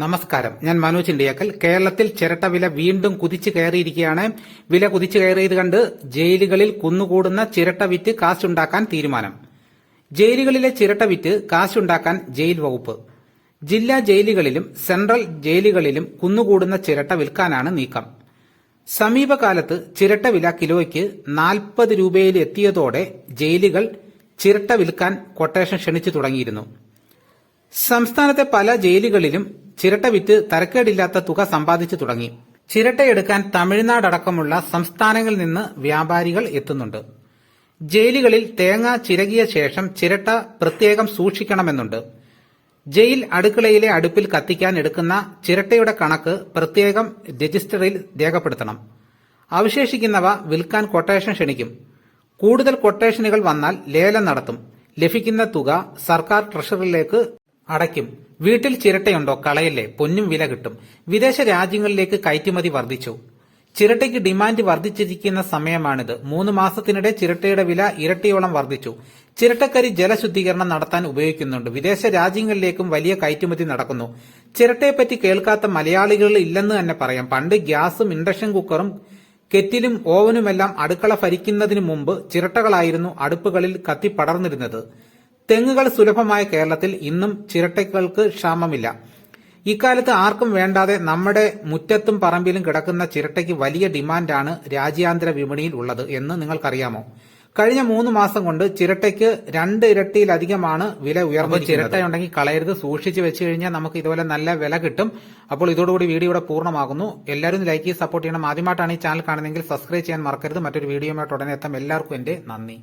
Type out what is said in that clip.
നമസ്കാരം. ഞാൻ മനോജ് ഇണ്ടിയാക്കൽ. കേരളത്തിൽ ചിരട്ട വില വീണ്ടും കുതിച്ചു കയറിയിരിക്കുകയാണ്. വില കുതിച്ചു കയറിയത് കണ്ട് ജയിലുകളിൽ കുന്നുകൂടുന്ന ചിരട്ട വിറ്റ് കാശുണ്ടാക്കാൻ തീരുമാനം. ജയിലുകളിലെ ചിരട്ട വിറ്റ് കാശുണ്ടാക്കാൻ ജയിൽ വകുപ്പ്. ജില്ലാ ജയിലുകളിലും സെൻട്രൽ ജയിലുകളിലും കുന്നുകൂടുന്ന ചിരട്ട വിൽക്കാനാണ് നീക്കം. സമീപകാലത്ത് ചിരട്ട വില കിലോയ്ക്ക് നാൽപ്പത് രൂപയിൽ എത്തിയതോടെ ജയിലുകൾ ചിരട്ട വിൽക്കാൻ കൊട്ടേഷൻ ക്ഷണിച്ചു തുടങ്ങിയിരുന്നു. സംസ്ഥാനത്തെ പല ജയിലുകളിലും ചിരട്ട വിറ്റ് തരക്കേടില്ലാത്ത തുക സമ്പാദിച്ചു തുടങ്ങി. ചിരട്ടയെടുക്കാൻ തമിഴ്നാടടക്കമുള്ള സംസ്ഥാനങ്ങളിൽ നിന്ന് വ്യാപാരികൾ എത്തുന്നുണ്ട്. ജയിലുകളിൽ തേങ്ങ ചിരകിയ ശേഷം ചിരട്ട പ്രത്യേകം സൂക്ഷിക്കണമെന്നുണ്ട്. ജയിൽ അടുക്കളയിലെ അടുപ്പിൽ കത്തിക്കാൻ എടുക്കുന്ന ചിരട്ടയുടെ കണക്ക് പ്രത്യേകം രജിസ്റ്ററിൽ രേഖപ്പെടുത്തണം. അവശേഷിക്കുന്നവ വിൽക്കാൻ കൊട്ടേഷൻ ക്ഷണിക്കും. കൂടുതൽ കൊട്ടേഷനുകൾ വന്നാൽ ലേലം നടത്തും. ലഭിക്കുന്ന തുക സർക്കാർ ട്രഷറിയിലേക്ക് അടയ്ക്കും. വീട്ടിൽ ചിരട്ടയുണ്ടോ? കളയല്ലേ. പൊന്നും വില കിട്ടും. വിദേശ രാജ്യങ്ങളിലേക്ക് കയറ്റുമതി വർദ്ധിച്ചു. ചിരട്ടയ്ക്ക് ഡിമാൻഡ് വർദ്ധിച്ചിരിക്കുന്ന സമയമാണിത്. മൂന്ന് മാസത്തിനിടെ ചിരട്ടയുടെ വില ഇരട്ടിയോളം വർദ്ധിച്ചു. ചിരട്ടക്കരി ജലശുദ്ധീകരണം നടത്താൻ ഉപയോഗിക്കുന്നുണ്ട്. വിദേശ രാജ്യങ്ങളിലേക്കും വലിയ കയറ്റുമതി നടക്കുന്നു. ചിരട്ടയെപ്പറ്റി കേൾക്കാത്ത മലയാളികൾ ഇല്ലെന്ന് തന്നെ പറയാം. പണ്ട് ഗ്യാസും ഇൻഡക്ഷൻ കുക്കറും കെറ്റിലും ഓവനുമെല്ലാം അടുക്കള ഭരിക്കുന്നതിനു മുമ്പ് ചിരട്ടകളായിരുന്നു അടുപ്പുകളിൽ കത്തിപ്പടർന്നിരുന്നത് തെങ്ങുകൾ സുലഭമായ കേരളത്തിൽ ഇന്നും ചിരട്ടകൾക്ക് ക്ഷാമമില്ല. ഇക്കാലത്ത് ആർക്കും വേണ്ടാതെ നമ്മുടെ മുറ്റത്തും പറമ്പിലും കിടക്കുന്ന ചിരട്ടയ്ക്ക് വലിയ ഡിമാൻഡാണ് രാജ്യാന്തര വിപണിയിൽ ഉള്ളത് എന്ന് നിങ്ങൾക്കറിയാമോ? കഴിഞ്ഞ മൂന്ന് മാസം കൊണ്ട് ചിരട്ടയ്ക്ക് രണ്ട് ഇരട്ടിയിലധികമാണ് വില ഉയർന്നത് ചിരട്ടയുണ്ടെങ്കിൽ കളയരുത്. സൂക്ഷിച്ചു വെച്ച് കഴിഞ്ഞാൽ നമുക്ക് ഇതുപോലെ നല്ല വില കിട്ടും. അപ്പോൾ ഇതോടുകൂടി വീഡിയോ ഇവിടെ പൂർണമാകുന്നു. എല്ലാവരും ലൈക്ക് ചെയ്ത് സപ്പോർട്ട് ചെയ്യണം. ആദ്യമായിട്ടാണ് ഈ ചാനൽ കാണുന്നതെങ്കിൽ സബ്സ്ക്രൈബ് ചെയ്യാൻ മറക്കരുത്. മറ്റൊരു വീഡിയോയുമായിട്ട് ഉടനെ എത്താം. എല്ലാവർക്കും എന്റെ നന്ദി.